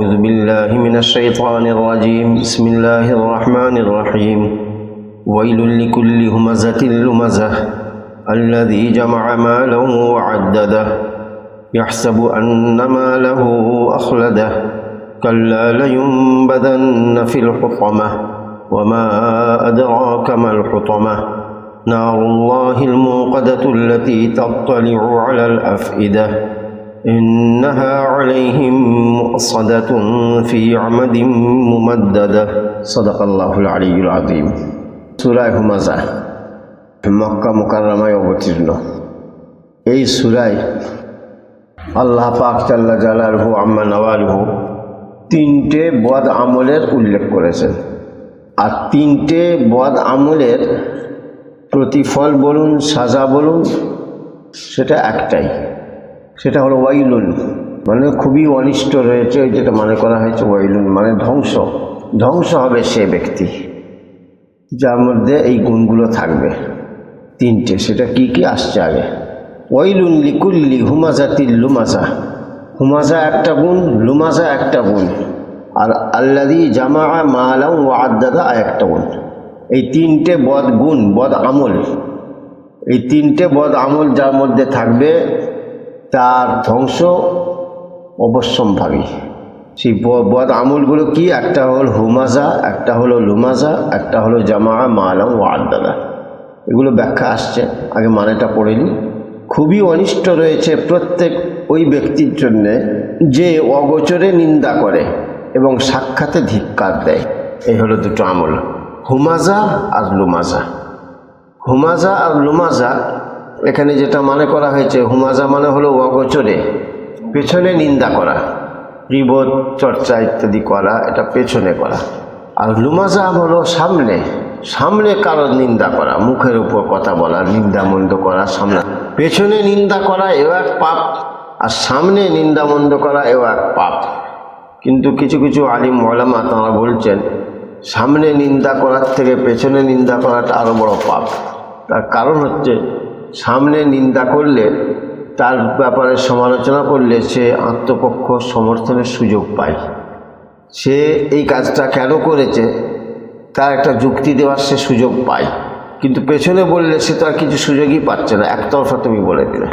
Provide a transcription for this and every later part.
أعوذ بالله من الشيطان الرجيم. بسم الله الرحمن الرحيم. ويل لكل همزة لمزة. الذي جمع مالا وعدده. يحسب أن ماله أخلده. كلا لينبذن في الحطمة. وما أدراك ما الحطمة. نار الله الموقدة التي تطلع على الأفئدة. إنها عليهم مؤصدة في عمد ممددة صدق الله العلي العظيم سورة همزة মক্কা মোকাররমায় অবতীর্ণ এই সুরায় আল্লাহ পাক চাল্লা জালালহু আম্মা নওয়ালহু তিনটে বদ আমলের উল্লেখ করেছেন আর তিনটে বদ আমলের প্রতিফল বলুন সাজা বলুন সেটা একটাই সেটা হলো ওয়াইলুন। মানে খুবই অনিষ্ট রয়েছে, ওই যেটা মনে করা হয়েছে ওয়াইলুন মানে ধ্বংস। ধ্বংস হবে সে ব্যক্তি, যার মধ্যে এই গুণগুলো থাকবে। তিনটে, সেটা কি কি আসছে আগে? ওয়াইলুন লিকুল্লি হুমাজাতিল লুমাজা। হুমাজা একটা গুণ, লুমাজা একটা গুণ। আর আল্লাদি জামা মালাম ও আদাদা একটা গুণ। এই তিনটে বদ গুণ বদ আমল এই তিনটে বদ আমল যার মধ্যে থাকবে তার ধ্বংস অবশ্যম্ভাবী। সেই বদ আমলগুলো কি? একটা হল হুমাজা, একটা হলো লুমাজা, একটা হলো জামা মালাম ও আদাদা। এগুলো ব্যাখ্যা আসছে, আগে মানেটা পড়ে নিই। খুবই অনিষ্ট রয়েছে প্রত্যেক ওই ব্যক্তির জন্যে যে অগোচরে নিন্দা করে এবং সাক্ষাতে ধিক্কার দেয়। এই হলো দুটো আমল, হুমাজা আর লুমাজা। হুমাজা আর লুমাজা এখানে যেটা মানে করা হয়েছে, হুমাজা মানে হলো অগোচরে, পেছনে নিন্দা করা বিবোধ চর্চা ইত্যাদি করা, এটা পেছনে করা। আর লুমাজা হলো সামনে সামনে কারোর নিন্দা করা, মুখের উপর কথা বলা নিন্দা মন্দ করা, সামনে। পেছনে নিন্দা করা এও এক পাপ, আর সামনে নিন্দা মন্দ করা এও এক পাপ। কিন্তু কিছু কিছু আলিম মলামা তাঁরা বলছেন, সামনে নিন্দা করার থেকে পেছনে নিন্দা করাটা আরও বড় পাপ। তার কারণ হচ্ছে সামনে নিন্দা করলে, তার ব্যাপারে সমালোচনা করলে সে আত্মপক্ষ সমর্থনের সুযোগ পায়। সে এই কাজটা কেন করেছে, তার একটা যুক্তি দেওয়ার সে সুযোগ পায়। কিন্তু পেছনে বললে সে তো আর কিছু সুযোগই পাচ্ছে না, একতরফা তুমি বলে দিলে।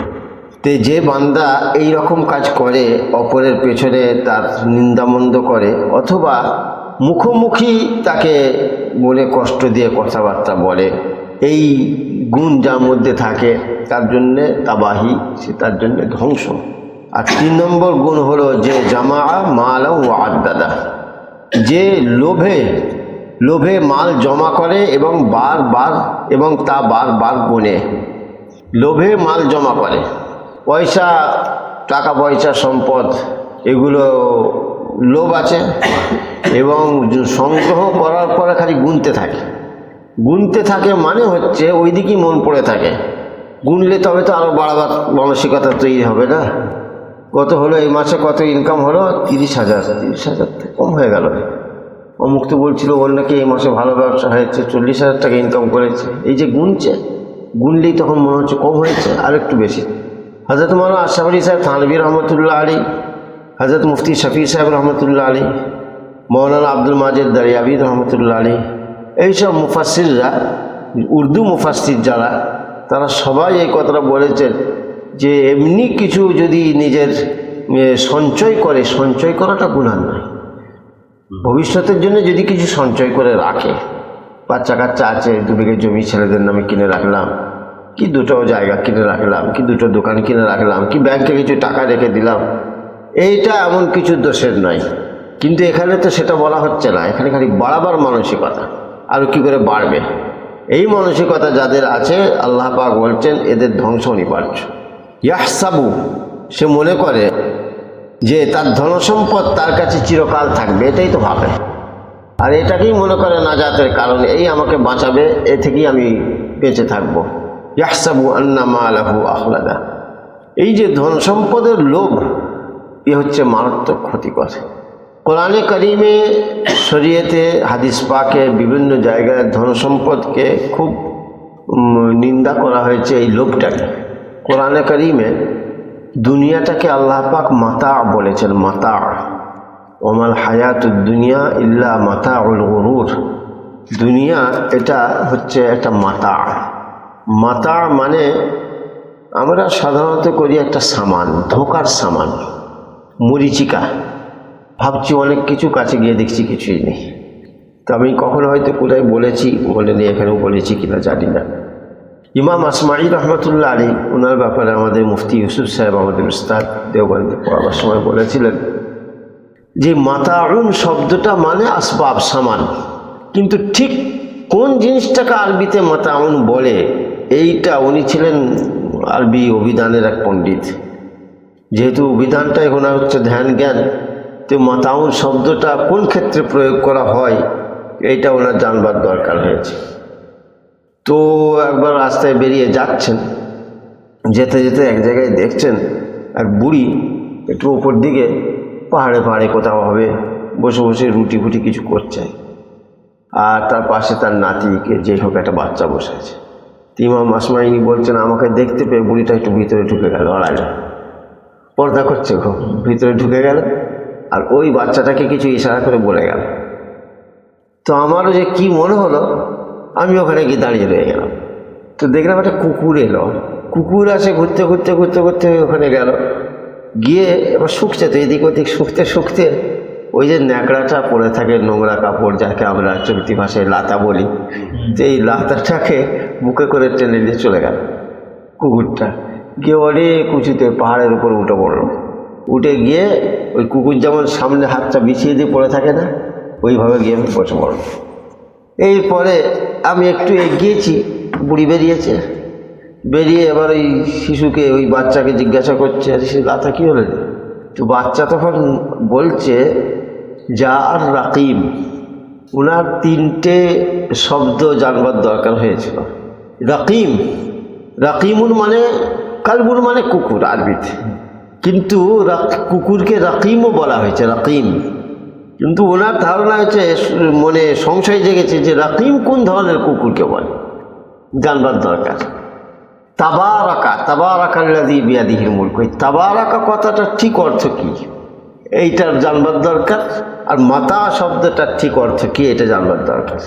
তে যে বান্দা এই রকম কাজ করে, অপরের পেছনে তার নিন্দামন্দ করে, অথবা মুখোমুখি তাকে মনে কষ্ট দিয়ে কথাবার্তা বলে, এই গুণ যার মধ্যে থাকে, তার জন্যে তাবাহি, সে তার জন্যে ধ্বংস। আর তিন নম্বর গুণ হলো যে জামা মাল ও আদাদা যে লোভে লোভে মাল জমা করে এবং বারবার এবং তা বারবার গুনে। লোভে মাল জমা করে। পয়সা, টাকা পয়সা, সম্পদ, এগুলো লোভ আছে এবং সংগ্রহ করার পরে খালি গুনতে থাকে। গুনতে থাকে মানে হচ্ছে ওই দিকেই মন পড়ে থাকে। গুনলে তবে তো আরও বাড়াবার মানসিকতা তৈরি হবে না। কত হলো? এই মাসে কত ইনকাম হলো? তিরিশ হাজার। তিরিশ হাজার কম হয়ে গেল। অমুক তো বলছিল ওর নাকি এই মাসে ভালো ব্যবসা হয়েছে, চল্লিশ হাজার টাকা ইনকাম করেছে। এই যে গুনছে, গুনলেই তখন মনে হচ্ছে কম হয়েছে, আর একটু বেশি। হাজরত মৌলানা আশরাফ আলী সাহেব, থানবী রহমতুল্লাহ আলী হজরত মুফতি শফি সাহেব রহমতুল্লাহ আলী মৌলানা আব্দুল মাজেদ দরিয়াবি রহমতুল্লাহ আলী এইসব মুফাসিররা উর্দু মুফাসির যারা, তারা সবাই এই কথাটা বলেছেন যে এমনি কিছু যদি নিজের সঞ্চয় করে, সঞ্চয় করাটা গুণার নয়। ভবিষ্যতের জন্য যদি কিছু সঞ্চয় করে রাখে, বাচ্চা কাচ্চা আছে, দু বিঘে জমি ছেলেদের নামে কিনে রাখলাম, কি দুটো জায়গা কিনে রাখলাম, কি দুটো দোকান কিনে রাখলাম, কি ব্যাংকে কিছু টাকা রেখে দিলাম, এইটা এমন কিছু দোষের নয়। কিন্তু এখানে তো সেটা বলা হচ্ছে না, এখানে খালি বাড়াবার মানসিকতা। আরও কী করে বাড়বে? এই মানসিকতা যাদের আছে, আল্লাহ পাক বলছেন, এদের ধ্বংস অনিবার্য। ইয়াহসাবু, সে মনে করে যে তার ধনসম্পদ তার কাছে চিরকাল থাকবে, এটাই তো ভাবে। আর এটাকেই মনে করে নাজাতের কারণ, এই আমাকে বাঁচাবে, এ থেকেই আমি বেঁচে থাকব। ইয়াহসাবু আন্না মালাহু আহলাদা এই যে ধন সম্পদের লোভ, এ হচ্ছে মারাত্মক ক্ষতিকর কোরআনে করিমে শরীয়তে হাদিস পাকে বিভিন্ন জায়গায় ধন সম্পদকে খুব নিন্দা করা হয়েছে এই লোভটাকে কোরআনে করিমে দুনিয়াটাকে আল্লাহ পাক মাতা বলেছেন মাতা ওমাল হায়াত দুনিয়া ইল্লা মাতা উল গরুর। দুনিয়া এটা হচ্ছে একটা মাতা মাতা মানে আমরা সাধারণত করি একটা সামান, ধোকার সামান, মরিচিকা। ভাবছি অনেক কিছু কাছে গিয়ে দেখছি, কিছুই নেই। তো আমি কখনো হয়তো কোথায় বলেছি বলেনি এখানেও বলেছি কিনা জানি না। ইমাম আসমাই রহমতুল্লাহ আলী ওনার ব্যাপারে আমাদের মুফতি ইউসুফ সাহেব, আমাদের উস্তাদ দেওবন্দে পড়াবার সময় বলেছিলেন যে, মাতাউন শব্দটা মানে আসবাব সামান। কিন্তু ঠিক কোন জিনিসটাকে আরবিতে মাতাউন বলে, এইটা উনি ছিলেন আরবি অভিধানের এক পণ্ডিত। যেহেতু অভিধানটা এখন হচ্ছে ধ্যান জ্ঞান তো মাতাউন শব্দটা কোন ক্ষেত্রে প্রয়োগ করা হয়, এইটা ওনার জানবার দরকার হয়েছে। তো একবার রাস্তায় বেরিয়ে যাচ্ছেন, যেতে যেতে এক জায়গায় দেখছেন এক বুড়ি একটু ওপর দিকে পাহাড়ে পাহাড়ে কোথাও হবে, বসে বসে রুটি ফুটি কিছু করছে। আর তার পাশে তার নাতিকে যে হোক একটা বাচ্চা বসে আছে। তো ইমাম আসমাইনি বলছেন, আমাকে দেখতে পেয়ে বুড়িটা একটু ভিতরে ঢুকে গেল আড়ালে পর্দা করছে ভিতরে ঢুকে গেল। আর ওই বাচ্চাটাকে কিছু ইশারা করে বলে গেল। তো আমারও যে কি মনে হলো, আমি ওখানে গিয়ে দাঁড়িয়ে রয়ে গেলাম। তো দেখলাম একটা কুকুর এলো। কুকুর আসে ঘুরতে ঘুরতে ঘুরতে ঘুরতে ওখানে গেল। গিয়ে এবার শুকছে তো, এদিক ওদিক শুকতে শুকতে ওই যে ন্যাকড়াটা পরে থাকে নোংরা কাপড়, যাকে আমরা চলতি ভাষায় লাতা বলি। তো এই লাতাটাকে বুকে করে টেনে নিয়ে চলে গেল কুকুরটা। গিয়ে অনেক উঁচুতে পাহাড়ের উপর উঠে পড়ল। উঠে গিয়ে ওই কুকুর যেমন সামনে হাতটা বিছিয়ে দিয়ে পড়ে থাকে না, ওইভাবে গিয়ে আমি বসে পড়ল এরপরে আমি একটু এগিয়েছি, বুড়ি বেরিয়েছে। বেরিয়ে এবার ওই শিশুকে, ওই বাচ্চাকে জিজ্ঞাসা করছে, আরে সে লাতা কী হলো রে?" তো বাচ্চা তখন বলছে, যা আর রাকিম। ওনার তিনটে শব্দ জানবার দরকার হয়েছিল। রাকিম, রাকিমুন মানে কালবুন মানে কুকুর, আরবিতে। কিন্তু রাক- কুকুরকে রাকিমও বলা হয়েছে, রাকিম। কিন্তু ওনার ধারণা হচ্ছে, মনে সংশয় জেগেছে যে রাকিম কোন ধরনের কুকুরকে বলে। জানবার দরকার। তাবারাকা তাবারাকাল্লাদি বিয়াদিহির মূল কই তাবারাকা কথাটা ঠিক অর্থ কি? এইটার জানবার দরকার। আর মাতা শব্দটার ঠিক অর্থ কি? এটা জানবার দরকার।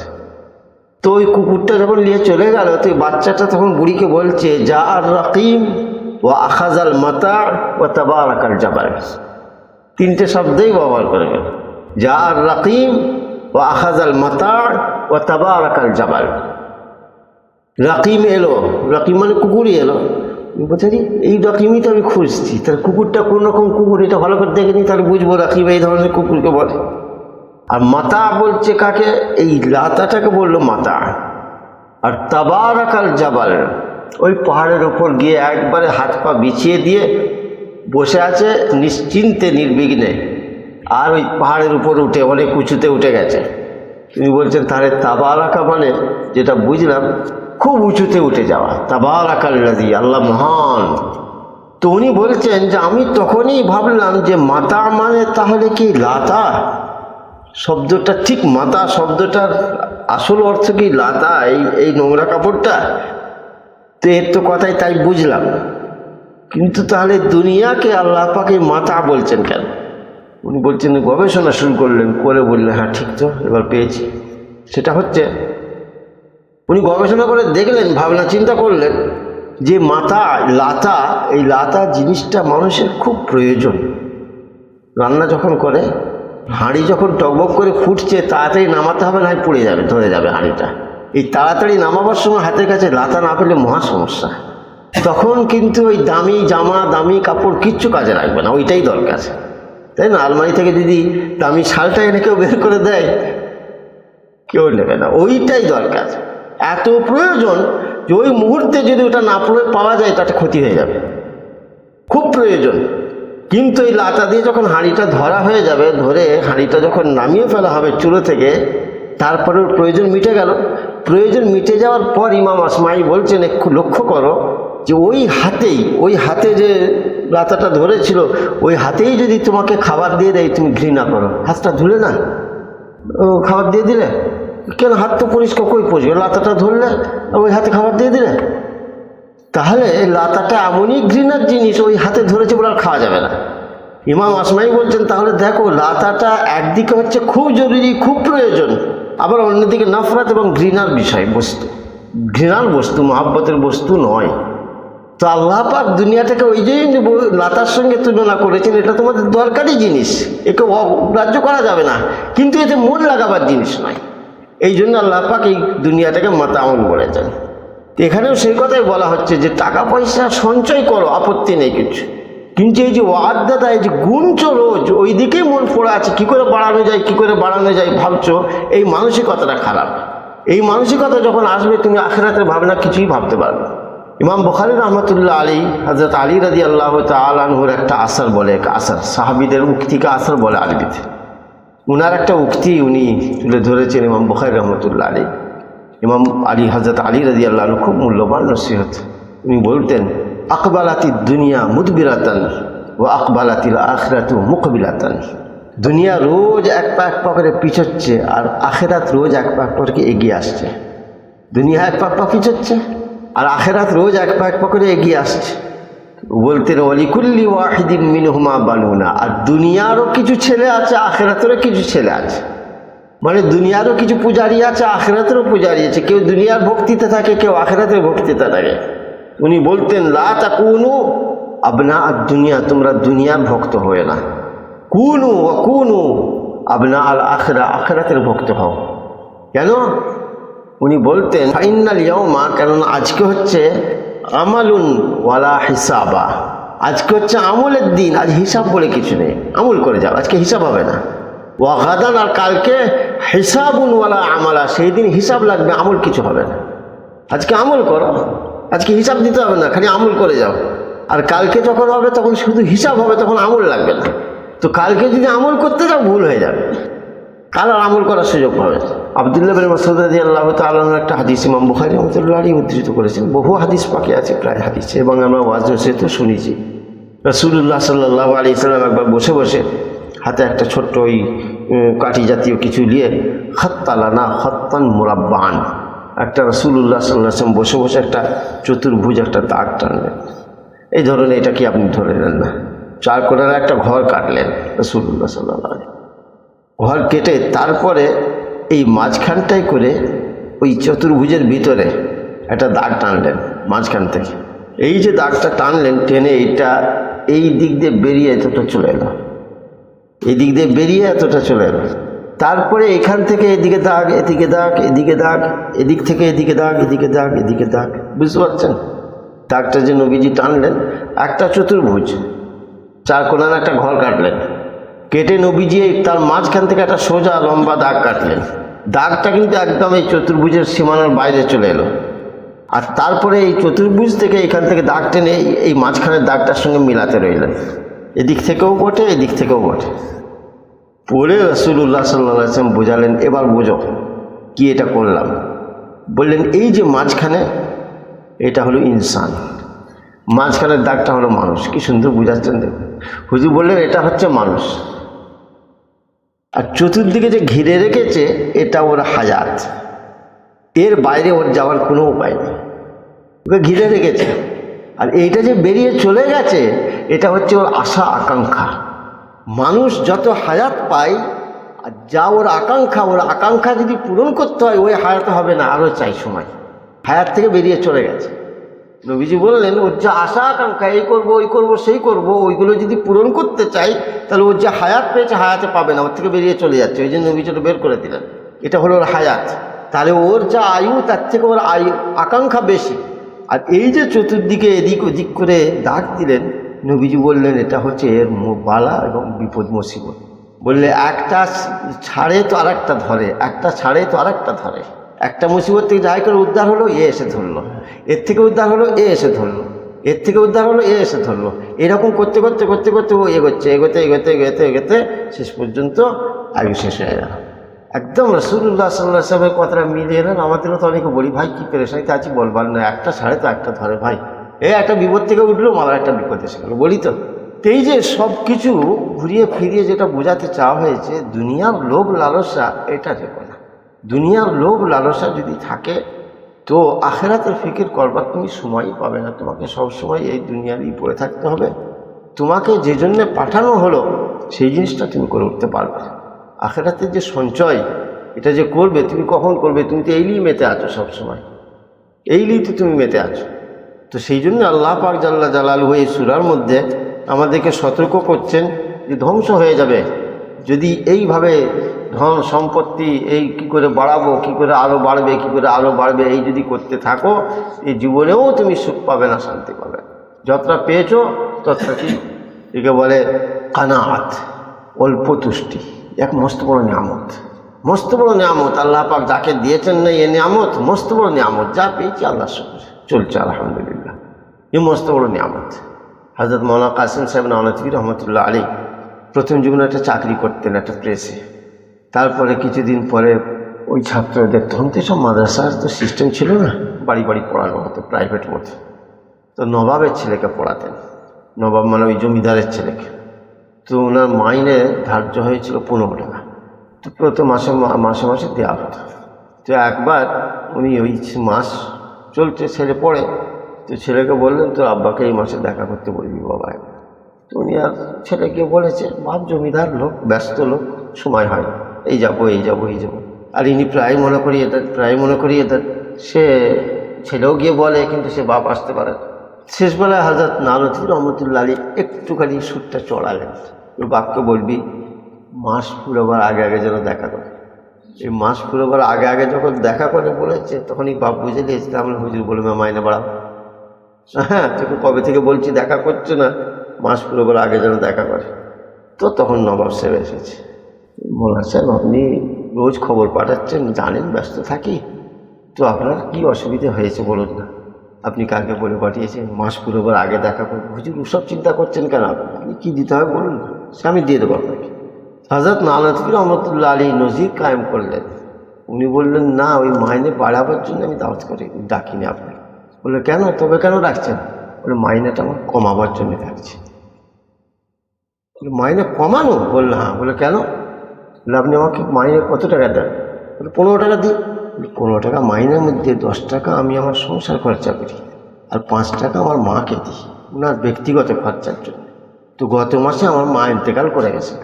তো ওই কুকুরটা যখন নিয়ে চলে গেল, তো বাচ্চাটা তখন বুড়িকে বলছে, যা আর রাকিম ও আখাজাল মাতা ও তাবারাকাল জাবাল। তিনটে শব্দেই ব্যবহার করে গেল। যা আর রাকিম ও আখাজাল মাতা ও তাবারাকাল জাবাল। রাকিম এলো, রাকিম মানে কুকুরই এলো। আমি এই রাকিমই তো আমি খুঁজছি। তাহলে কুকুরটা কোন রকম কুকুর, এটা ভালো করে দেখে নি তাহলে বুঝব রাকিম এই ধরনের কুকুরকে বলে। আর মাতা বলছে কাকে? এই লাতাটাকে বলল মাতা। আর তাবারাকাল জাবাল। ওই পাহাড়ের ওপর গিয়ে একবারে হাত পা বিছিয়ে দিয়ে বসে আছে নিশ্চিন্তে নির্বিঘ্নে। আর ওই পাহাড়ের উপর উঠে অনেক উঁচুতে উঠে গেছে। তিনি বলছেন, তাহলে তাবারাকা মানে যেটা বুঝলাম, খুব উঁচুতে উঠে যাওয়া। তাবারাকাল্লাদি আল্লাহ মহান। তো উনি বলছেন যে, আমি তখনই ভাবলাম যে মাতা মানে তাহলে কি লাতা? শব্দটা ঠিক মাতা শব্দটার আসল অর্থ কি লাতা? এই এই নোংরা কাপড়টা? তো এর তো কথাই তাই বুঝলাম। কিন্তু তাহলে দুনিয়াকে আল্লাহ পাকে মাতা বলছেন কেন? উনি বলছেন, গবেষণা শুরু করলেন, করে বললেন হ্যাঁ ঠিক তো, এবার পেয়েছি। সেটা হচ্ছে, উনি গবেষণা করে দেখলেন, ভাবনা চিন্তা করলেন যে মাথা লাতা, এই লাতা জিনিসটা মানুষের খুব প্রয়োজন। রান্না যখন করে, হাঁড়ি যখন টকবক করে ফুটছে, তাড়াতাড়ি নামাতে হবে, না পুড়ে যাবে, ধরে যাবে হাঁড়িটা। এই তাড়াতাড়ি নামাবার সময় হাতের কাছে লাতা না পেলে মহা সমস্যা। তখন কিন্তু ওই দামি জামা, দামি কাপড় কিচ্ছু কাজে লাগবে না, ওইটাই দরকার। তাই না? আলমারি থেকে যদি দামি শালটা এনে কেউ বের করে দেয়, কেউ নেবে না, ওইটাই দরকার। এত প্রয়োজন যে ওই মুহূর্তে যদি ওটা না পড়ে পাওয়া যায়, তাতে ক্ষতি হয়ে যাবে। খুব প্রয়োজন। কিন্তু এই লাতা দিয়ে যখন হাঁড়িটা ধরা হয়ে যাবে, ধরে হাঁড়িটা যখন নামিয়ে ফেলা হবে চুলো থেকে তারপরে প্রয়োজন মিটে গেল। প্রয়োজন মিটে যাওয়ার পর ইমাম আসমাই বলছেন, একটু লক্ষ্য করো যে ওই হাতেই, ওই হাতে যে লাতাটা ধরেছিল, ওই হাতেই যদি তোমাকে খাবার দিয়ে দেয়, তুমি ঘৃণা করো। হাতটা ধুলে না? ও খাবার দিয়ে দিলে? কেন হাত তো পরিষ্কার, কই পরিষ্কার? লাতাটা ধরলে, ওই হাতে খাবার দিয়ে দিলে? তাহলে লাতাটা এমনই ঘৃণার জিনিস, ওই হাতে ধরেছে বলে আর খাওয়া যাবে না। ইমাম আসমাই বলছেন, তাহলে দেখো, লাতাটা একদিকে হচ্ছে খুব জরুরি, খুব প্রয়োজন। আবার অন্যদিকে নফরত এবং ঘৃণার বিষয় বস্তু। ঘৃণার বস্তু, মহাব্বতের বস্তু নয়। তো আল্লাহ পাক দুনিয়াটাকে ওই যে লাতার সঙ্গে তুলনা করেছেন, এটা তোমাদের দরকারি জিনিস। একে অগ্রাহ্য করা যাবে না। কিন্তু এতে মন লাগাবার জিনিস নয়। এই জন্য আল্লাহ পাক এই দুনিয়াটাকে মাতামন বলেছেন। এখানেও সেই কথাই বলা হচ্ছে যে টাকা পয়সা সঞ্চয় করো, আপত্তি নেই কিছু। কিন্তু এই যে ওয়াদ্দাতা এই যে গুনছো রোজ, ওই দিকেই মন পড়ে আছে, কী করে বাড়ানো যায়, কী করে বাড়ানো যায়, ভাবছ? এই মানসিকতাটা খারাপ। এই মানসিকতা যখন আসবে, তুমি আখেরাতের ভাবনা কিছুই ভাবতে পারবে ইমাম বখারি রহমতুল্লাহ আলী হজরত আলী রাজি আল্লাহ তালহুর একটা আসার বলে এক আসার, সাহাবিদের উক্তিকে আসার বলে আরবিতে। উনার একটা উক্তি উনি তুলে ধরেছেন ইমাম বখারি রহমতুল্লাহ আলী ইমাম আলী হজরত আলী রাজি আল্লাহ খুব মূল্যবান নসিহত। উনি বলতেন আকবালাতি দুনিয়া মুদবিরাতান ও আকবালাতিল আখরাতু মুকবিলাতান। দুনিয়া রোজ এক পা এক পা পিছোচ্ছে আর আখেরাত রোজ এক পা এক পা এগিয়ে আসছে। দুনিয়া এক পা এক পা পিছোচ্ছে আর আখেরাত রোজ এক পা এক পা এগিয়ে আসছে। বলতেন অলিকুল্লি ওয়াহিদিন মিনহুমা বানুনা আর দুনিয়ারও কিছু ছেলে আছে, আখেরাতেরও কিছু ছেলে আছে। মানে দুনিয়ারও কিছু পূজারি আছে, আখেরাতেরও পূজারি আছে। কেউ দুনিয়ার ভক্তিতে থাকে, কেউ আখেরাতের ভক্তিতে থাকে। উনি বলতেন লাতা কুনু আবনা আর দুনিয়া, তোমরা দুনিয়ার ভক্ত হয়ে না। কুনু ও কুনু আবনা আল আখরা, আখরাতের ভক্ত হও। কেন? উনি বলতেন ফাইনাল ইয়মা কেননা আজকে হচ্ছে আমালুন ওয়ালা হিসাবা। আজকে হচ্ছে আমলের দিন, আজ হিসাব বলে কিছু নেই। আমল করে যাও, আজকে হিসাব হবে না। ওয়াগাদান আর কালকে হিসাবুন ওয়ালা আমালা, সেই দিন হিসাব লাগবে, আমল কিছু হবে না। আজকে আমল করো। আজকে হিসাব দিতে হবে না, খালি আমল করে যাও। আর কালকে যখন হবে, তখন শুধু হিসাব হবে, তখন আমল লাগবে না। তো কালকে যদি আমল করতে যাও, ভুল হয়ে যাবে। কাল আর আমল করার সুযোগ পাবে আবদুল্লাহ মাসুদ আল্লাহ তালানোর একটা হাদিস ইমাম বুখারি রহমতুল্লাহ উদ্ধৃত করেছেন। বহু হাদিস পাকে আছে, প্রায় হাদিস, এবং আমরা ওয়াজ তো শুনেছি। রসুল্লাহ সাল্লাহ আলী ইসলাম একবার বসে বসে হাতে একটা ছোট্ট ওই কাঠি জাতীয় কিছু নিয়ে, খত্তালানা খত্তান মুরাব্বান একটা রসুল্লাহ সাল্লাহ আসলাম বসে বসে একটা চতুর্ভুজ, একটা দাগ টানলেন। এই ধরনের এটা কি আপনি ধরে নেন না? চার কোণার একটা ঘর কাটলেন রসুল্লাহ সাল্লাহ ঘর কেটে তারপরে এই মাঝখানটাই করে ওই চতুর্ভুজের ভিতরে একটা দাগ টানলেন, মাঝখান থেকে। এই যে দাগটা টানলেন, টেনে এটা এই দিক দিয়ে বেরিয়ে এতটা চলে এলো। এই দিক দিয়ে বেরিয়ে এতটা চলে এলো। তারপরে এখান থেকে এদিকে দাগ এদিকে দাগ এদিকে দাগ, এদিক থেকে এদিকে দাগ এদিকে দাগ এদিকে দাগ। বুঝতে পারছেন? দাগটা যে নবীজি টানলেন, একটা চতুর্ভুজ, চার কোণার একটা ঘর কাটলেন। কেটে নবীজি তার মাঝখান থেকে একটা সোজা লম্বা দাগ কাটলেন। দাগটা কিন্তু একদম এই চতুর্ভুজের সীমানার বাইরে চলে এলো। আর তারপরে এই চতুর্ভুজ থেকে এখান থেকে দাগ টেনে এই মাঝখানের দাগটার সঙ্গে মিলাতে রইলেন। এদিক থেকেও বটে, এদিক থেকেও বটে। পরে রসুল্লাহ সাল্লাম বোঝালেন, এবার বোঝো, কি এটা করলাম? বললেন, এই যে মাঝখানে, এটা হলো ইনসান। মাঝখানের দাগটা হলো মানুষ। কি সুন্দর বুঝাচ্ছেন দেখুন। হুজুর বললেন, এটা হচ্ছে মানুষ। আর চতুর্দিকে যে ঘিরে রেখেছে, এটা ওর হায়াত। এর বাইরে ওর যাওয়ার কোনো উপায় নেই। ওকে ঘিরে রেখেছে। আর এইটা যে বেরিয়ে চলে গেছে, এটা হচ্ছে ওর আশা, আকাঙ্ক্ষা। মানুষ যত হায়াত পায়, আর যা ওর আকাঙ্ক্ষা ওর আকাঙ্ক্ষা যদি পূরণ করতে হয়, ওই হায়াত হবে না, আরও চাই সময়। হায়াত থেকে বেরিয়ে চলে গেছে। নবীজি বললেন, ওর যে আশা, আকাঙ্ক্ষা, এই করব, ওই করব, সেই করব, ওইগুলো যদি পূরণ করতে চাই, তাহলে ওর যে হায়াত পেয়েছে, হায়াতে পাবে না, ওর থেকে বেরিয়ে চলে যাচ্ছে। ওই জন্য নবীজি ওটা বের করে দিলেন। এটা হলো ওর হায়াত। তাহলে ওর যা আয়ু, তার থেকে ওর আয়ু, আকাঙ্ক্ষা বেশি। আর এই যে চতুর্দিকে এদিক ওদিক করে দাগ দিলেন নবীজি বললেন, এটা হচ্ছে এর বালা এবং বিপদ মুসিবত। বললে, একটা ছাড়ে তো আরেকটা ধরে, একটা ছাড়ে তো আরেকটা ধরে। একটা মুসিবত থেকে যাই করে উদ্ধার হলো, এ এসে ধরলো। এর থেকে উদ্ধার হলো, এ এসে ধরলো। এর থেকে উদ্ধার হলো, এ এসে ধরলো। এরকম করতে করতে করতে করতে ও এগোচ্ছে, এগোতে এগোতে এগোতে এগোতে শেষ পর্যন্ত আয়ু শেষ হয়ে গেল। একদম রসুল্লাহ সাল্লাহ সাহেবের কথাটা মিলিয়ে এলেন। আমাদেরও তো অনেকে বলি ভাই, কী পেরেশানিতে আছি বলবার না একটা ছাড়ে তো একটা ধরে ভাই। এই একটা বিপদ থেকে উঠল মামার একটা বিপদ এসে গেলো, বলি তো। এই যে সব কিছু ঘুরিয়ে ফিরিয়ে যেটা বোঝাতে চাওয়া হয়েছে, দুনিয়ার লোভ লালসা, এটা দেখো না। দুনিয়ার লোভ লালসা যদি থাকে, তো আখেরাতের ফিকির করবার তুমি সময়ই পাবে না। তোমাকে সব সময় এই দুনিয়ারই পড়ে থাকতে হবে। তোমাকে যে জন্যে পাঠানো হলো, সেই জিনিসটা তুমি করে উঠতে পারবে আখেরাতে যে সঞ্চয়, এটা যে করবে, তুমি কখন করবে, তুমি তো এইলি মেতে আছো সবসময়। এইলি তো তুমি মেতে আছো। তো সেই জন্য আল্লাহ পাক জাল্লা জালালু এই সুরার মধ্যে আমাদেরকে সতর্ক করছেন যে ধ্বংস হয়ে যাবে। যদি এইভাবে ধন সম্পত্তি এই কি করে বাড়াবো, কি করে আরও বাড়বে, কি করে আরও বাড়বে, এই যদি করতে থাকো, এই জীবনেও তুমি সুখ পাবে না, শান্তি পাবে যতটা পেয়েছ, ততটা কি? একে বলে কানাহাত অল্প তুষ্টি এক মস্ত বড় নিয়ামত। মস্ত বড় নিয়ামত, আল্লাহ পাক যাকে দিয়েছেন না এ নিয়ামত মস্ত বড় নিয়ামত। যা পেয়েছি আল্লাহ চলছে, আলহামদুলিল্লাহ। এ মস্ত বড় নিয়ামত। হজরত মৌলানা কাসিম সাহেব নানতবী রহমতুল্লাহ আলী প্রথম জীবনে একটা চাকরি করতেন একটা প্রেসে তারপরে কিছুদিন পরে ওই ছাত্রদের তখন তো সব মাদ্রাসার তো সিস্টেম ছিল না, বাড়ি বাড়ি পড়ানো হতো প্রাইভেট মতো। তো নবাবের ছেলেকে পড়াতেন। নবাব মানে ওই জমিদারের ছেলেকে। তো ওনার মাইনে ধার্য হয়েছিল পনেরো টাকা। তো প্রথম মাসে মাসে মাসে দেওয়া হতো। তো একবার উনি ওই মাস চলছে ছেলে পড়ে তো ছেলেকে বললেন, তোর আব্বাকে এই মাসে দেখা করতে বলবি বাবা। তো উনি আর ছেলেকে বলেছে, বাপ জমিদার লোক, ব্যস্ত লোক, সময় হয়। এই যাব এই যাব এই যাব। আর ইনি প্রায় মনে করি এটা প্রায় মনে করি এটা সে ছেলেও গিয়ে বলে, কিন্তু সে বাপ আসতে পারে। শেষবেলায় হাজরত নানতুর রহমতুল্লা আলী একটুখানি সুরটা চড়ালেন। ওর বাপকে বলবি, মাস পুরোবার আগে আগে যেন দেখা করে। এই মাস পুরোবার আগে আগে যখন দেখা করে বলেছে, তখনই বাপ বুঝে নিয়েছে আমরা হুজুর বলবে মাইনে বাড়াও। হ্যাঁ তোকে কবে থেকে বলছি দেখা করছে না? মাস পুরোবার আগে যেন দেখা করে। তো তখন নবাব সাহেব এসেছে। মোল্লা সাহেব আপনি রোজ খবর পাঠাচ্ছেন, জানেন, ব্যস্ত থাকি। তো আপনার কি অসুবিধে হয়েছে বলুন না? আপনি কাকে বলে পাঠিয়েছেন? মাস পুরোবার আগে দেখা করব হুজুর, ওসব চিন্তা করছেন কেন আপনি? আপনি কী দিতে হবে বলুন না? সে আমি দিয়ে দেবো আপনাকে। হজরত নানাতফির রহমতুল্লাহ আলী নজির কায়েম করলেন। উনি বললেন, না, ওই মাইনে বাড়াবার জন্য আমি দাওয়াত করে, ডাকিনি আপনাকে বলল কেন? তবে কেন ডাকছেন? বলে, মাইনেটা আমার কমাবার জন্য ডাকছি। বলে, মাইনে কমানো? বলল হ্যাঁ। বলে, কেন? বলে, আপনি আমাকে মাইনে কত টাকা দেন? বলে, পনেরো টাকা দিই। বলে, পনেরো টাকা মাইনের মধ্যে দশ টাকা আমি আমার সংসার খরচা করি আর পাঁচ টাকা আমার মাকে দিই, ওনার ব্যক্তিগত খরচার জন্য। তো গত মাসে আমার মা ইন্তেকাল করে গেছে।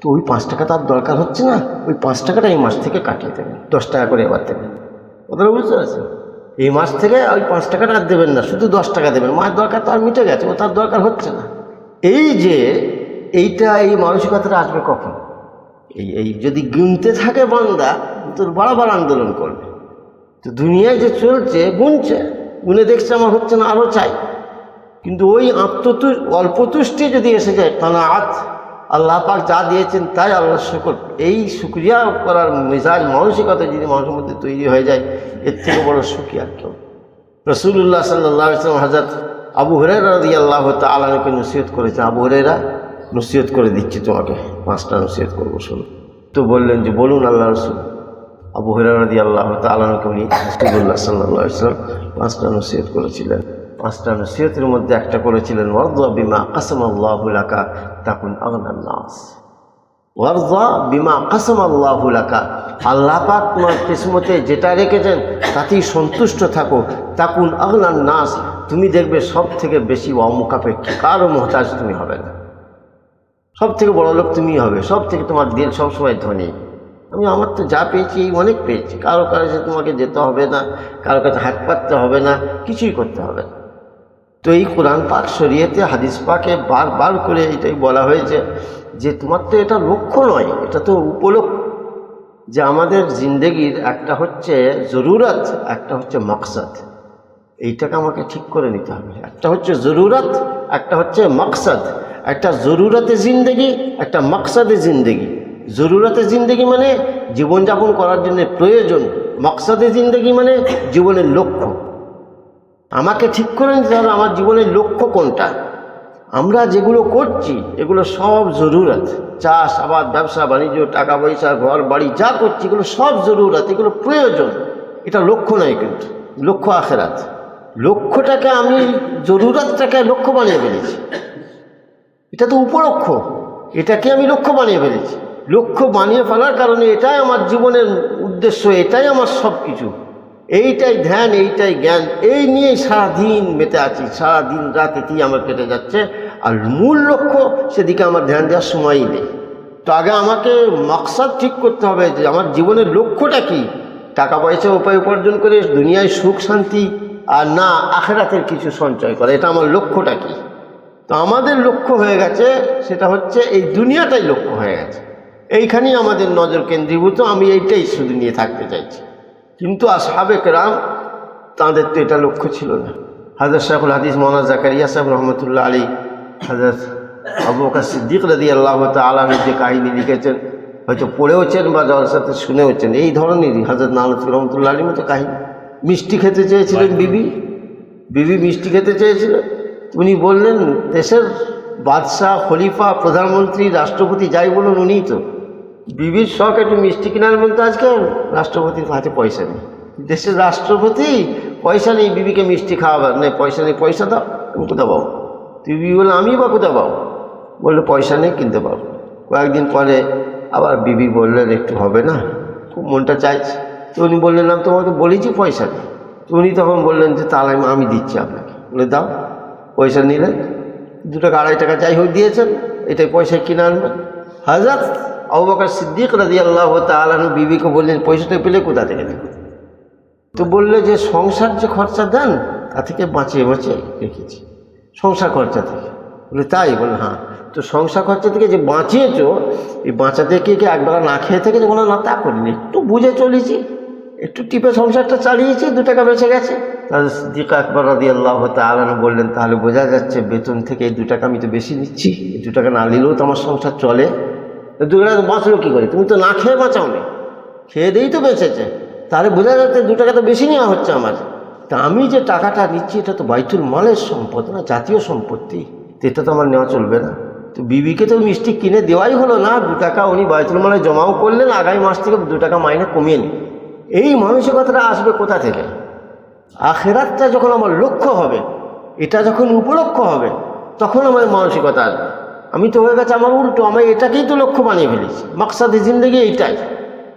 তো ওই পাঁচ টাকা তার দরকার হচ্ছে না, ওই পাঁচ টাকাটা এই মাস থেকে কাটিয়ে দেবেন, দশ টাকা করে এবার দেবেন। কথাটা বুঝতে পারছেন? এই মাস থেকে ওই পাঁচ টাকাটা আর দেবেন না, শুধু দশ টাকা দেবেন। মায়ের দরকার তো আর মিটে গেছে ও তার দরকার হচ্ছে না। এই যে এইটা, এই মানসিকতাটা আসবে কখন? এই এই যদি গুনতে থাকে বান্দা, তোর বাড়াবার আন্দোলন করবে। তো দুনিয়ায় যে চলছে, গুনছে, গুনে দেখছে আমার হচ্ছে না আরও চাই। কিন্তু ওই আত্মতু, অল্পতুষ্টি যদি এসে যায় তানা আত আল্লাহ পাক যা দিয়েছেন তাই আল্লাহ শুকর। এই শুক্রিয়া করার মেজাজ, মানসিকতা যদি মানুষের মধ্যে তৈরি হয়ে যায়, এর থেকে বড় সুখী আর কেউ রসুল্লাহ সাল্লাহ ইসলাম হাজার আবু হরেরা দিয়ে আল্লাহ তালাকে নসিহত করেছে। আবু হরেরা নসিহত করে দিচ্ছি তোমাকে পাঁচটা নসিহত করব, শুনো। তো বললেন যে, বলুন আল্লাহ রসুল। আবু হরেরা দিয়ে আল্লাহ তালাকে উনি রসুল্লাহ সাল্লাহ ইসলাম পাঁচটা নসিহত করেছিলেন। পাঁচটা নসিহতের মধ্যে একটা করেছিলেন, ওয়ার্দা বিমা কাসম আল্লাহুলাকা তাকুন আগনার নাস। ওয়ার্দা বিমা কাসম আল্লাহুলাকা আল্লাহ পাক তোমার কিসমতে যেটা রেখেছেন তাতেই সন্তুষ্ট থাকো তাকুন আগনার নাস, তুমি দেখবে সব থেকে বেশি অমুখাপেক্ষী, কারও মহতাজ তুমি হবে না। সব থেকে বড় লোক তুমিই হবে সব থেকে তোমার দিল সবসময় ধনী। আমি আমার তো যা পেয়েছি, এই অনেক পেয়েছি, কারও কাছে তোমাকে যেতে হবে না, কারও কাছে হাত পাততে হবে না, কিছুই করতে হবে না। তো এই কোরআন পাক শরীয়তে হাদিস পাকে বারবার করে এটাই বলা হয়েছে যে তোমার তো এটা লক্ষ্য নয়, এটা তো উপলক্ষ। যে আমাদের জিন্দগির একটা হচ্ছে জরুরত, একটা হচ্ছে মকসাদ। এইটাকে আমাকে ঠিক করে নিতে হবে। একটা হচ্ছে জরুরত, একটা হচ্ছে মকসাদ। একটা জরুরতে জিন্দগি, একটা মকসদে জিন্দগি। জরুরতে জিন্দগি মানে জীবনযাপন করার জন্য প্রয়োজন। মকসদে জিন্দগি মানে জীবনের লক্ষ্য। আমাকে ঠিক করে নিতে হবে আমার জীবনের লক্ষ্য কোনটা? আমরা যেগুলো করছি, এগুলো সব জরুরত। চাষ, আবাদ, ব্যবসা, বাণিজ্য, টাকা পয়সা, ঘর, বাড়ি, যা করছি, এগুলো সব জরুরত, এগুলো প্রয়োজন। এটা লক্ষ্য নয় কিন্তু, লক্ষ্য আখেরাত। লক্ষ্যটাকে আমি, জরুরতটাকে লক্ষ্য বানিয়ে ফেলেছি। এটা তো উপলক্ষ এটাকে আমি লক্ষ্য বানিয়ে ফেলেছি। লক্ষ্য বানিয়ে ফেলার কারণে এটাই আমার জীবনের উদ্দেশ্য, এটাই আমার সব কিছু এইটাই ধ্যান, এইটাই জ্ঞান, এই নিয়েই সারাদিন মেতে আছি। সারাদিন রাত এতেই আমার কেটে যাচ্ছে। আর মূল লক্ষ্য, সেদিকে আমার ধ্যান দেওয়ার সময়ই নেই। তো আগে আমাকে মকসাদ ঠিক করতে হবে যে আমার জীবনের লক্ষ্যটা কি? টাকা পয়সা উপায় উপার্জন করে দুনিয়ায় সুখ, শান্তি আর না আখেরাতের কিছু সঞ্চয় করা, এটা আমার লক্ষ্যটা কি? তো আমাদের লক্ষ্য হয়ে গেছে, সেটা হচ্ছে এই দুনিয়াটাই লক্ষ্য হয়ে গেছে। এইখানেই আমাদের নজর কেন্দ্রীভূত, আমি এইটাই শুধু নিয়ে থাকতে চাইছি। কিন্তু আসহাবেক রাম তাঁদের তো এটা লক্ষ্য ছিল না। হাজার শাহুল হাদিস মৌলানা জাকারিয়া সাহেব রহমতুল্লাহ আলী হাজার আবু বকর সিদ্দিক রাদি আল্লাহ তালামের যে কাহিনী লিখেছেন হয়তো পড়েওছেন বা জলসাতে শুনেওছেন এই ধরনেরই হাজরত নানক রহমতুল্লাহ আলী মতো কাহিনী। মিষ্টি খেতে চেয়েছিলেন বিবি বিবি মিষ্টি খেতে চেয়েছিলেন। উনি বললেন দেশের বাদশাহ খলিফা প্রধানমন্ত্রী রাষ্ট্রপতি যাই বলুন উনিই তো। বিবির শখ একটু মিষ্টি কেনার বলতে আজকে, রাষ্ট্রপতির হাতে পয়সা নেই। দেশের রাষ্ট্রপতি, পয়সা নেই, বিবিকে মিষ্টি খাওয়াবার নেই পয়সা নেই, পয়সা দাও তুমি কোথাও পাবো তুই বিবি বললে আমি বা কোথাও পাবো? বললে, পয়সা নেই, কিনতে পারব কয়েকদিন পরে আবার বিবি বললেন একটু হবে না, খুব মনটা চাইছে। তো উনি বললেন, আমি তোমাকে বলেছি পয়সা নেই। উনি তখন বললেন যে, তাহলে আমি- আমি দিচ্ছি আপনাকে। বলে, দাও, পয়সা নিলেন। দু টাকা, আড়াই টাকা যাই হোক দিয়েছেন, এটাই পয়সা কিনে আনবেন। হাজার আবুবাকার সিদ্দিক রাজি আল্লাহ তালানু বিবিকে বললেন পয়সাটা পেলে কোথা থেকে দেবেন তো বললে যে, সংসার যে খরচা দেন, তা থেকে বাঁচিয়ে বাঁচিয়ে রেখেছি। সংসার খরচা থেকে। বলে, তাই? বলে হ্যাঁ। তো সংসার খরচা থেকে যে বাঁচিয়েছো, এই বাঁচাতে কি কি একবেলা না খেয়ে থেকে যে না, তা করিনি। একটু বুঝে চলেছি, একটু টিপে সংসারটা চালিয়েছি, দু টাকা বেঁচে গেছে। তাহলে সিদ্দিক আকবর রাদি আল্লাহ তালানু বললেন, তাহলে বোঝা যাচ্ছে, বেতন থেকে এই দু টাকা আমি তো বেশি নিচ্ছি। এই দু টাকা না নিলেও তো আমার সংসার চলে। তো দু টাকা বাঁচলো কী করে? তুমি তো না খেয়ে বাঁচাও নি খেয়ে দিয়েই তো বেঁচেছে। তাহলে বোঝা যাচ্ছে দু টাকা তো বেশি নেওয়া হচ্ছে আমার। তা আমি যে টাকাটা নিচ্ছি, এটা তো বাইতুল মালের সম্পদ না, জাতীয় সম্পত্তি। এটা তো আমার নেওয়া চলবে না। তো বিবিকে তো মিষ্টি কিনে দেওয়াই হলো না, দু টাকা উনি বাইতুল মালে জমাও করলেন, আগামী মাস থেকে দু টাকা মাইনে কমিয়ে নিন এই মানসিকতাটা আসবে কোথা থেকে? আখেরাতটা যখন আমার লক্ষ্য হবে, এটা যখন উপলক্ষ হবে, তখন আমার মানসিকতা আসবে। আমি তো হয়ে গেছে আমার উল্টো আমি এটাকেই তো লক্ষ্য বানিয়ে ফেলেছি। মাকসাদি জিন্দগি এইটাই।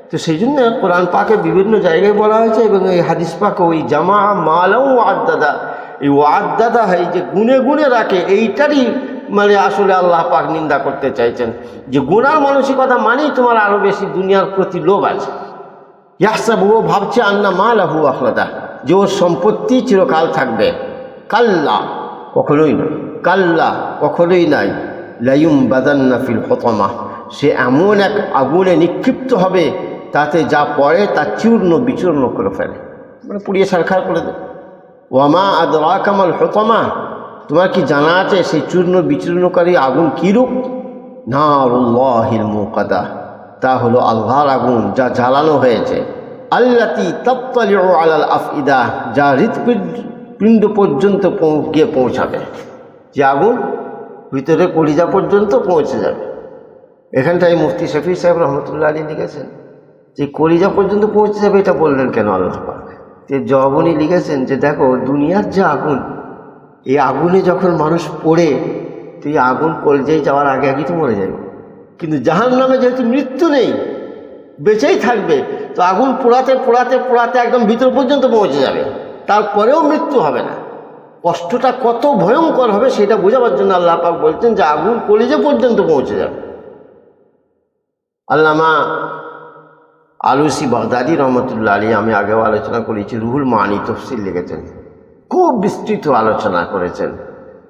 তো সেই জন্য কোরআন পাকে বিভিন্ন জায়গায় বলা হয়েছে এবং এই হাদিস পাকে ওই জামা মালাও ওয়াদ্দাদা, এই ওয়াদ্দাদা হয় যে গুনে গুনে রাখে, এইটারই মানে আসলে আল্লাহ পাক নিন্দা করতে চাইছেন। যে গুণার মানসিকতা মানেই তোমার আরও বেশি দুনিয়ার প্রতি লোভ আছে। ইয়াসাব ও ভাবছে, আন্না মাল আহু আহলাদা যে ওর সম্পত্তি চিরকাল থাকবে। কাল্লা, কখনোই নয়। কাল্লা, কখনোই নাই। Lime বাদান্না feel হতমা। সে এমন এক আগুনে নিক্ষিপ্ত হবে, তাতে যা পড়ে তা চূর্ণ বিচূর্ণ করে ফেলে। মানে পুড়িয়ে সারখার করে দেয়। ওয়ামা আদরা কামাল হতমা। তোমার কি জানা আছে সেই চূর্ণ বিচূর্ণকারী আগুন কীরূপ নারুল্লাহিল মুকাদা। তা হলো আল্লাহর আগুন যা জ্বালানো হয়েছে। আল্লাতি তপ্তলিউ আলাল আফইদা, যা হৃৎপিণ্ড পর্যন্ত গিয়ে পৌঁছাবে। যে আগুন ভিতরে কলিজা পর্যন্ত পৌঁছে যাবে। এখানটায় মুফতি শফি সাহেব রহমতুল্লাহ আলী লিখেছেন যে কলিজা পর্যন্ত পৌঁছে যাবে এটা বললেন কেন আল্লাহ পাক? যে জবনী লিখেছেন যে দেখো দুনিয়ার যে আগুন, এই আগুনে যখন মানুষ পড়ে, তো এই আগুন কলজেই যাওয়ার আগে আগেই তো মরে যাবে কিন্তু জাহান নামে যেহেতু মৃত্যু নেই, বেঁচেই থাকবে, তো আগুন পোড়াতে পোড়াতে পোড়াতে একদম ভিতর পর্যন্ত পৌঁছে যাবে। তারপরেও মৃত্যু হবে না। কষ্টটা কত ভয়ঙ্কর হবে সেটা বোঝাবার জন্য আল্লাহ পাক বলছেন যে আগুন কলিজে পর্যন্ত পৌঁছে যাবে। আল্লামা আলুসি বাগদাদি রহমতুল্লাহ আলী আমি আগেও আলোচনা করেছি, রুহুল মানি তফসিল লিখেছেন। খুব বিস্তৃত আলোচনা করেছেন।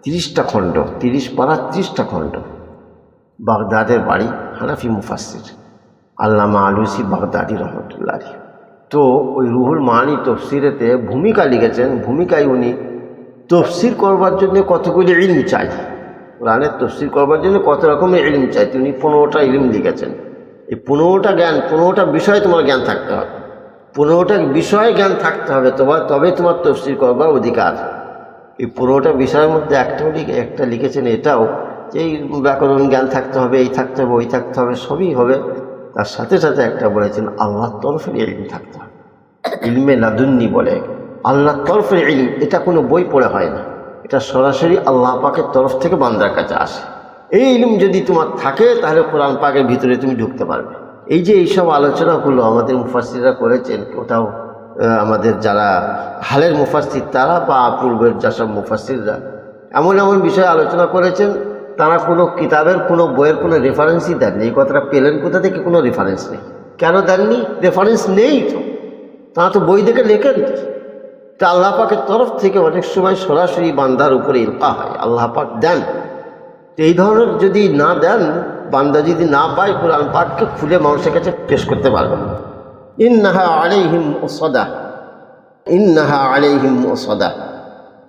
তিরিশটা খণ্ড, তিরিশ পারা ত্রিশটা খণ্ড। বাগদাদের বাড়ি হানাফি মুফাসির আল্লামা আলুসি বাগদাদি রহমতুল্লাহ আলী তো ওই রুহুল মানি তফসিরেতে ভূমিকা লিখেছেন। ভূমিকায় উনি তফসির করবার জন্য কতগুলি ইলম চাই? কোরআনের তফসির করবার জন্য কত রকমের ইলম চাই? তিনি পনেরোটা ইলম লিখেছেন। এই পনেরোটা জ্ঞান, পনেরোটা বিষয়ে তোমার জ্ঞান থাকতে হবে। পনেরোটা বিষয়ে জ্ঞান থাকতে হবে তোমার তবে তোমার তফসির করবার অধিকার। এই পনেরোটা বিষয়ের মধ্যে একটাও লিখে, একটা লিখেছেন এটাও যে এই ব্যাকরণ জ্ঞান থাকতে হবে, এই থাকতে হবে, ওই থাকতে হবে, সবই হবে। তার সাথে সাথে একটা বলেছেন, আল্লাহর তরফের ইলম থাকতে হবে। ইলমে লাদুন্নি বলে। আল্লাহর তরফের ইলম, এটা কোনো বই পড়ে হয় না। এটা সরাসরি আল্লাহ পাকের তরফ থেকে বান্দার কাছে আসে। এই ইলম যদি তোমার থাকে, তাহলে কোরআন পাকের ভিতরে তুমি ঢুকতে পারবে। এই যে এইসব আলোচনাগুলো আমাদের মুফাসিররা করেছেন কোথাও আমাদের যারা হালের মুফাসির তারা বা পূর্বের যেসব মুফাসিররা এমন এমন বিষয়ে আলোচনা করেছেন, তারা কোনো কিতাবের, কোনো বইয়ের কোনো রেফারেন্সই দেননি। এই কথাটা পেলেন কোথা থেকে? কোনো রেফারেন্স নেই। কেন দেননি? রেফারেন্স নেই তো। তারা তো বই দেখে লেখেন। তা আল্লাহ পাকের তরফ থেকে অনেক সময় সরাসরি বান্দার উপরে ইলকা হয়। আল্লাহ পাক দেন। তো এই ধরনের যদি না দেন, বান্দা যদি না পায়, কোরআন পাককে খুলে মানুষের কাছে পেশ করতে পারবেন ইন্নাহা আলাইহিম সদা ইন্নাহা আলাইহিম সদা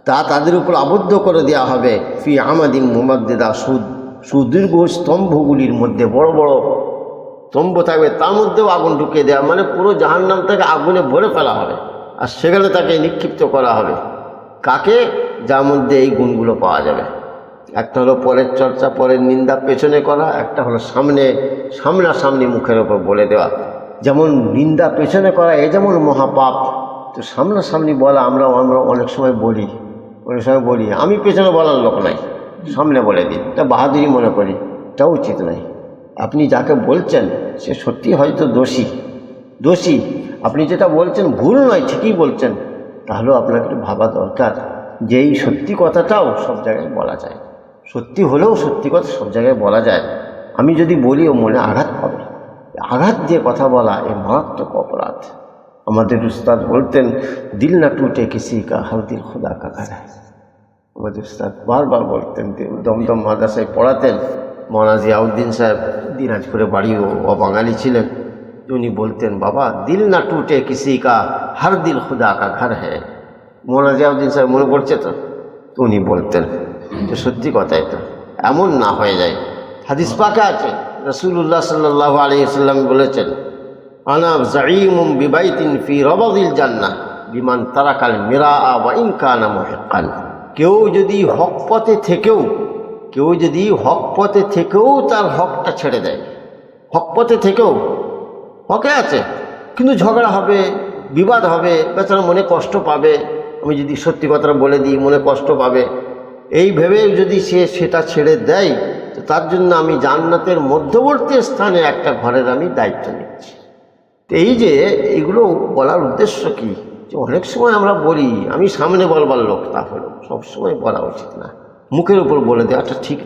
তা তাদের উপর আবদ্ধ করে দেওয়া হবে। ফি আমাদিন মোমাদ্দেদা, সুদ সুদীর্ঘ স্তম্ভগুলির মধ্যে বড় বড় স্তম্ভ থাকবে, তার মধ্যেও আগুন ঢুকিয়ে দেওয়া মানে পুরো জাহান্নাম থেকে আগুনে ভরে ফেলা হবে। আর সেখানে তাকে নিক্ষিপ্ত করা হবে। কাকে? যার মধ্যে এই গুণগুলো পাওয়া যাবে। একটা হলো পরের চর্চা, পরের নিন্দা, পেছনে করা। একটা হলো সামনে, সামনাসামনি মুখের ওপর বলে দেওয়া। যেমন নিন্দা, পেছনে করা, এ যেমন মহাপাপ। তো সামনাসামনি বলা আমরা আমরা অনেক সময় বলি। অনেক সময় বলি, আমি পেছনে বলার লোক নাই। সামনে বলে দিই। তা বাহাদুরি মনে করি। এটাও উচিত নয়। আপনি যাকে বলছেন, সে সত্যি হয়তো দোষী। দোষী। আপনি যেটা বলছেন, ভুল নয়, ঠিকই বলছেন। তাহলেও আপনাকে ভাবা দরকার। যে এই সত্যি কথাটাও সব জায়গায় বলা যায়। সত্যি হলেও সত্যি কথা সব জায়গায় বলা যায়। আমি যদি বলি, ও মনে আঘাত পাবে। আঘাত দিয়ে কথা বলা এ মারাত্মক অপরাধ। আমাদের উস্তাদ বলতেন, দিল না টুটে কিসি কা হর দিল খুদা কা আমাদের উস্তাদ বারবার বলতেন দমদম মাদ্রাসায় পড়াতেন। মৌলানা জিয়াউদ্দিন সাহেব দিনাজপুরে বাড়ি ও বাঙালি ছিলেন। উনি বলতেন, বাবা, দিল না টুটে কিসি কা, হর দিল খুদা কা ঘর হ্যায়। মৌলানা জিয়াউদ্দিন সাহেব মনে পড়ছে তো? তো উনি বলতেন যে সত্যি কথাই তো এমন না হয়ে যায়। হাদিস পাকা আছে। রসুল্লাহ সাল্লাহ আলিয়াল্লাম বলেছেন, আনা জাইমুম বিবাইতিন ফি রবাদিল জান্নাহ। বিমান তারাকাল মিরা ওয়া ইন কানা মুহিক্কান। কেউ যদি হক পথে থেকেও, কেউ যদি হক পথে থেকেও তার হকটা ছেড়ে দেয়। হক পথে থেকেও হকে আছে, কিন্তু ঝগড়া হবে, বিবাদ হবে, বেচারা মনে কষ্ট পাবে। আমি যদি সত্যি কথাটা বলে দিই, মনে কষ্ট পাবে। এই ভেবে যদি সে সেটা ছেড়ে দেয়, তো তার জন্য আমি জান্নাতের মধ্যবর্তী স্থানে একটা ঘরের আমি দায়িত্ব নিচ্ছি। তো এই যে এগুলো বলার উদ্দেশ্য কি? যে অনেক সময় আমরা বলি, আমি সামনে বলবার লোক তা হলো, সবসময় বলা উচিত না। মুখের উপর বলে দেওয়াটা ঠিক